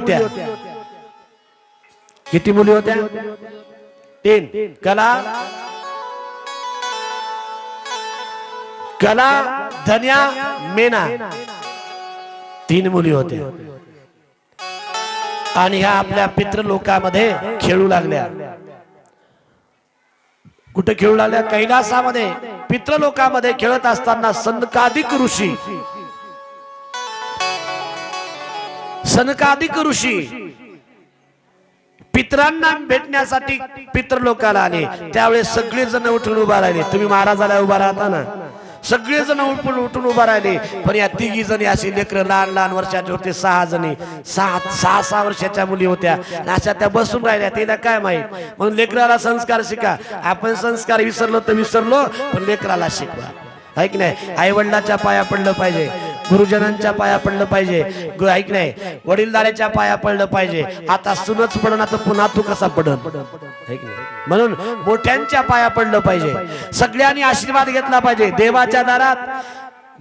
होत्या. किती मुली होत्या? तीन. कला. कला धन्या मेना. तीन मुली होत्या. आणि ह्या आपल्या पितृलोकामध्ये खेळू लागल्या. कुठे खेळू लागल्या? कैलासामध्ये. पितृलोकामध्ये खेळत असताना सनकादिक ऋषी सनकाधिक ऋषी. पितरांना भेटण्यासाठी पितृलोकाला आले. त्यावेळेस सगळे जण उठून उभा राहिले. तुम्ही महाराजाला उभा राहता ना? सगळे जण उठून उठून उभा राहिले. पण या तिघी जणी अशी लेकर लहान लहान वर्षाचे होते सहा जणी. सहा सहा सहा वर्षाच्या मुली होत्या. अशा त्या बसून राहिल्या. तिला काय माहीत? म्हणून लेकराला संस्कार शिका. आपण संस्कार विसरलो तर विसरलो पण लेकराला शिकवा. ऐक नाही? आई वडिलाच्या पाया पडलं पाहिजे. गुरुजनांच्या पाया पडलं पाहिजे. ऐक नाही. वडीलदाराच्या पाया पडलं पाहिजे. आता सुनच पडण आता पुन्हा तू कसा पडन? म्हणून मोठ्यांच्या पाया पडलं पाहिजे. सगळ्यांनी आशीर्वाद घेतला पाहिजे. देवाच्या दारात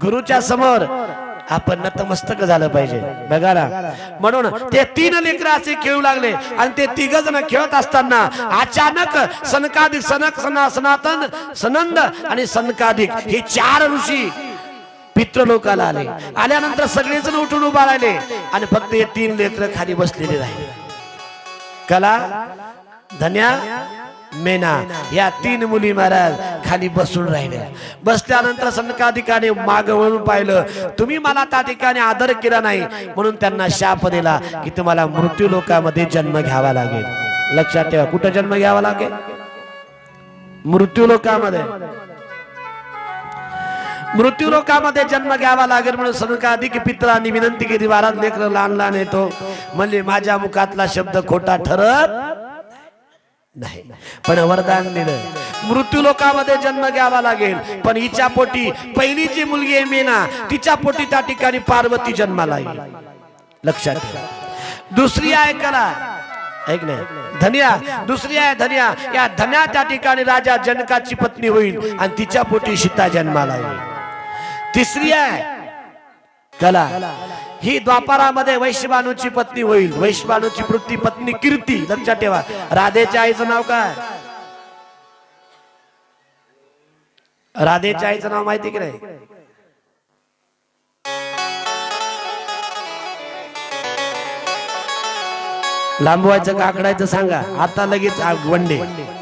गुरुच्या समोर आपण नतमस्तक झालं पाहिजे. बघा ना. म्हणून ते तीन लेकर असे खेळू लागले आणि ते तिघ जण खेळत असताना अचानक सनकाधिक सनक सना सनातन सनंद आणि सनकाधिक हे चार ऋषी पितृलोकाला आले. आल्यानंतर सगळेजण उठून उभा राहिले आणि फक्त हे तीन लेकर खाली बसलेले राहिले. कला धन्या मेना या तीन मुली महाराज खाली बसून राहिल्या. बसल्यानंतर संकाधिकाने माग वळून पाहिलं तुम्ही मला त्या ठिकाणी आदर केला नाही. म्हणून त्यांना शाप दिला की तुम्हाला मृत्यू लोकामध्ये जन्म घ्यावा लागेल. लक्षात ठेवा कुठं जन्म घ्यावा लागेल? मृत्यू लोकामध्ये. मृत्यूरोगामध्ये जन्म घ्यावा लागेल म्हणून सनकाधिक पित्रांनी विनंती केली महाराज लेकर लहान लहान येतो हो. म्हणजे माझ्या मुखातला शब्द खोटा ठरत नाही. पण वरदान दिलं. मृत्यू लोकामध्ये जन्म घ्यावा लागेल. पण हिच्या पोटी पहिली जी मुलगी आहे मीना तिच्या पोटी त्या ठिकाणी पार्वती जन्माला येईल. लक्षात ठेवा. दुसरी आहे कला. ऐक नाही धन्या. दुसरी आहे धन्या. या धन्या त्या ठिकाणी राजा जनकाची पत्नी होईल आणि तिच्या पोटी सीता जन्माला येईल. तिसरी आहे. कला. ही द्वापारामध्ये वैश्यबाणूची पत्नी होईल. वैश्वानूची पृथ्वी पत्नी कीर्ती. लक्षात ठेवा. राधेच्या आईचं नाव काय? राधेच्या आईचं नाव माहिती की नाही? लांबवायचं काकडायचं सांगा. आता लगेच आ- वंडे.